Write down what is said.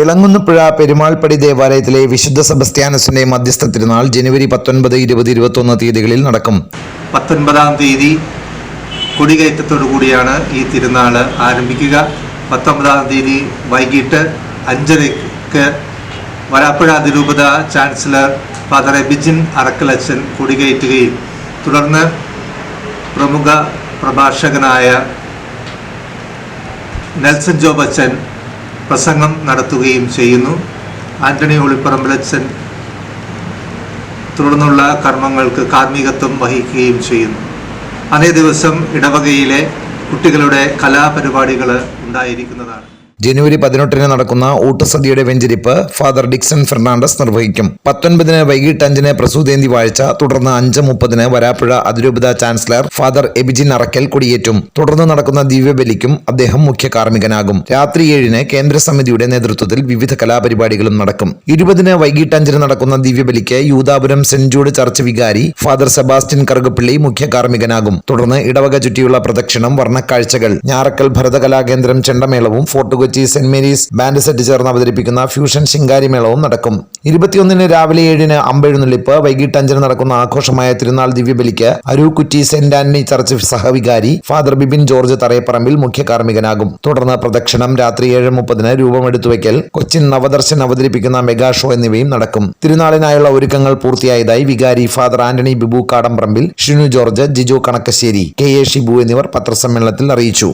ഇളങ്ങുന്നപ്പുഴ പെരുമാൾപ്പടി ദേവാലയത്തിലെ വിശുദ്ധ സെബസ്ത്യാനസിന്റെ മധ്യസ്ഥ തിരുനാൾ ജനുവരി പത്തൊൻപത് ഇരുപത് ഇരുപത്തൊന്ന് തീയതികളിൽ നടക്കും. പത്തൊൻപതാം തീയതി കൊടികയറ്റത്തോടു കൂടിയാണ് ഈ തിരുനാൾ ആരംഭിക്കുക. പത്തൊമ്പതാം തീയതി വൈകിട്ട് അഞ്ചരയ്ക്ക് വരാപ്പുഴ അതിരൂപത ചാൻസലർ ഫാദർ എബിജിൻ അറക്കലച്ചൻ കൊടികയറ്റുകയും തുടർന്ന് പ്രമുഖ പ്രഭാഷകനായ നെൽസൺ ജോബച്ചൻ പ്രസംഗം നടത്തുകയും ചെയ്യുന്നു. ആന്റണി ഒളിപ്പറമ്പലച്ചൻ തുടർന്നുള്ള കർമ്മങ്ങൾക്ക് കാർമ്മികത്വം വഹിക്കുകയും ചെയ്യുന്നു. അതേ ദിവസം ഇടവകയിലെ കുട്ടികളുടെ കലാപരിപാടികൾ ഉണ്ടായിരിക്കുന്നതാണ്. ജനുവരി പതിനെട്ടിന് നടക്കുന്ന ഊട്ടസദ്യയുടെ വെഞ്ചരിപ്പ് ഫാദർ ഡിക്സൺ ഫെർണാണ്ടസ് നിർവഹിക്കും. പത്തൊൻപതിന് വൈകിട്ട് അഞ്ചിന് പ്രസൂതേന്തി വാഴ്ച തുടർന്ന് അഞ്ച് മുപ്പതിന് വരാപ്പുഴ അതിരൂപത ചാൻസലർ ഫാദർ എബിജിൻ അറക്കൽ കൊടിയേറ്റും. തുടർന്ന് നടക്കുന്ന ദിവ്യബലിക്കും അദ്ദേഹം മുഖ്യ കാർമ്മികനാകും. രാത്രി ഏഴിന് കേന്ദ്ര സമിതിയുടെ നേതൃത്വത്തിൽ വിവിധ കലാപരിപാടികളും നടക്കും. ഇരുപതിന് വൈകിട്ട് അഞ്ചിന് നടക്കുന്ന ദിവ്യബലിക്ക് യൂതാപുരം സെന്റ് ജൂഡ് ചർച്ച് വികാരി ഫാദർ സെബാസ്റ്റ്യൻ കറുകപ്പിള്ളി മുഖ്യ കാർമ്മികനാകും. തുടർന്ന് ഇടവക ചുറ്റിയുള്ള പ്രദക്ഷിണം വർണക്കാഴ്ചകൾ Njarakkal Bharathakalakendram ചെണ്ടമേളവും Fort Kochi saint Mary's band set ചേർന്ന് അവതരിപ്പിക്കുന്ന ഫ്യൂഷൻ ശിങ്കാരി മേളവും നടക്കും. ഇരുപത്തിയൊന്നിന് രാവിലെ ഏഴിന് അമ്പെഴുന്നള്ളിപ്പ് വൈകിട്ട് അഞ്ചിന് നടക്കുന്ന ആഘോഷമായ തിരുനാൾ ദിവ്യബലിക്ക് അരൂക്കുറ്റി സെന്റ് ആന്റണി ചർച്ച് സഹവികാരി ഫാദർ ബിബിൻ ജോർജ് തറയപ്പറമ്പിൽ മുഖ്യ കാർമ്മികനാകും. തുടർന്ന് പ്രദക്ഷിണം രാത്രി ഏഴ് മുപ്പതിന് രൂപമെടുത്തു വയ്ക്കൽ കൊച്ചിൻ നവദർശൻ അവതരിപ്പിക്കുന്ന മെഗാ ഷോ എന്നിവയും നടക്കും. തിരുനാളിനായുള്ള ഒരുക്കങ്ങൾ പൂർത്തിയായതായി വികാരി father Antony Bibu Kadamparambil Shinu George Jiju Kanakkassery K A Shibu എന്നിവർ പത്രസമ്മേളനത്തിൽ അറിയിച്ചു.